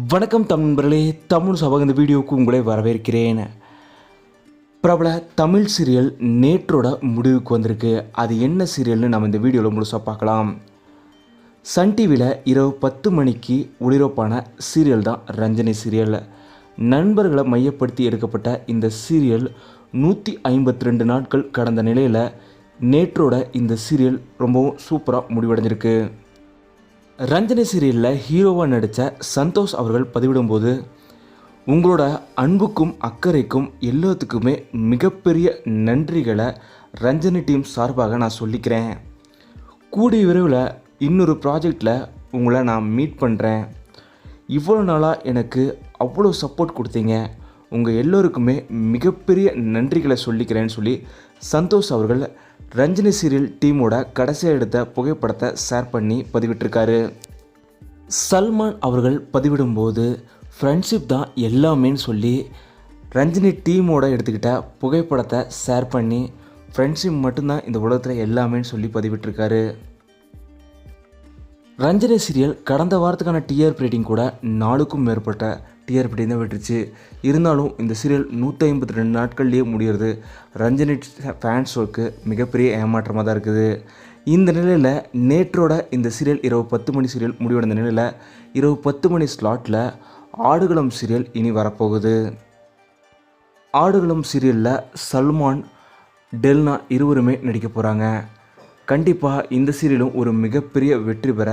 வணக்கம் தமிழர்களே தமிழ் சபக இந்த வீடியோவுக்கு உங்களை வரவேற்கிறேன். பிரபல தமிழ் சீரியல் நேற்றோட முடிவுக்கு வந்திருக்கு. அது என்ன சீரியல்னு நம்ம இந்த வீடியோவில் முழுசாக பார்க்கலாம். சன் டிவியில் இரவு பத்து மணிக்கு ஒளிரப்பான சீரியல் தான் ரஞ்சனி சீரியல். நண்பர்களை மையப்படுத்தி எடுக்கப்பட்ட இந்த சீரியல் நூற்றி ஐம்பத்தி ரெண்டு நாட்கள் கடந்த நிலையில் நேற்றோட இந்த சீரியல் ரொம்பவும் சூப்பராக முடிவடைஞ்சிருக்கு. ரஞ்சனி சீரியலில் ஹீரோவாக நடித்த சந்தோஷ் அவர்கள் பதிவிடும்போது உங்களோட அன்புக்கும் அக்கறைக்கும் எல்லாத்துக்குமே மிகப்பெரிய நன்றிகளை ரஞ்சனி டீம் சார்பாக நான் சொல்லிக்கிறேன். கூடிய விரைவில் இன்னொரு ப்ராஜெக்டில் உங்களை நான் மீட் பண்ணுறேன் இவ்வளோ நாளாக எனக்கு அவ்வளோ சப்போர்ட் கொடுத்தீங்க. உங்கள் எல்லோருக்குமே மிகப்பெரிய நன்றிகளை சொல்லிக்கிறேன்னு சொல்லி சந்தோஷ் அவர்கள் ரஞ்சினி சீரியல் டீமோட கடைசியாக எடுத்த புகைப்படத்தை ஷேர் பண்ணி பதிவிட்டிருக்காரு. சல்மான் அவர்கள் பதிவிடும்போது ஃப்ரெண்ட்ஷிப் தான் எல்லாமேன்னு சொல்லி ரஞ்சினி டீமோட எடுத்துக்கிட்ட புகைப்படத்தை ஷேர் பண்ணி ஃப்ரெண்ட்ஷிப் மட்டும்தான் இந்த உலகத்தில் எல்லாமேன்னு சொல்லி பதிவிட்டிருக்காரு. ரஞ்சனி சீரியல் கடந்த வாரத்துக்கான டிஆர்பி ரேட்டிங் கூட நாலுக்கும் மேற்பட்ட டிஆர்பி தான் விட்டுருச்சு. இருந்தாலும் இந்த சீரியல் நூற்றி ஐம்பத்தி ரெண்டு நாட்கள்லேயே முடிகிறது ரஞ்சனி ஃபேன்ஸோக்கு மிகப்பெரிய ஏமாற்றமாக தான் இருக்குது. இந்த நிலையில் நேற்றோட இந்த சீரியல் இரவு பத்து மணி சீரியல் முடிவடைந்த நிலையில் இரவு பத்து மணி ஸ்லாட்டில் ஆடுகளம் சீரியல் இனி வரப்போகுது. ஆடுகளம் சீரியலில் சல்மான் டெல்னா இருவருமே நடிக்க போகிறாங்க கண்டிப்பாக இந்த சீரியலும் ஒரு மிகப்பெரிய வெற்றி பெற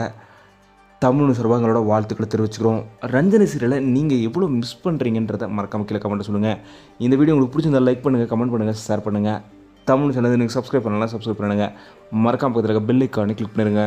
தமிழ் சர்வாங்களோட வாழ்த்துக்களை தெரிவிச்சுக்கிறோம். ரஞ்சனி சீரியலை நீங்கள் எவ்வளோ மிஸ் பண்ணுறீங்கன்றதை மறக்காம கீழே கமெண்ட் சொல்லுங்கள் இந்த வீடியோ உங்களுக்கு பிடிச்சிருந்தா லைக் பண்ணுங்கள் கமெண்ட் பண்ணுங்கள் ஷேர் பண்ணுங்கள் தமிழ் சேனல் நீங்கள் சப்ஸ்கிரைப் பண்ணலாம் சப்ஸ்கிரைப் பண்ணுங்கள் மறக்காம பக்கத்தில் இருக்க பெல் ஐக்கானே கிளிக் பண்ணிடுங்க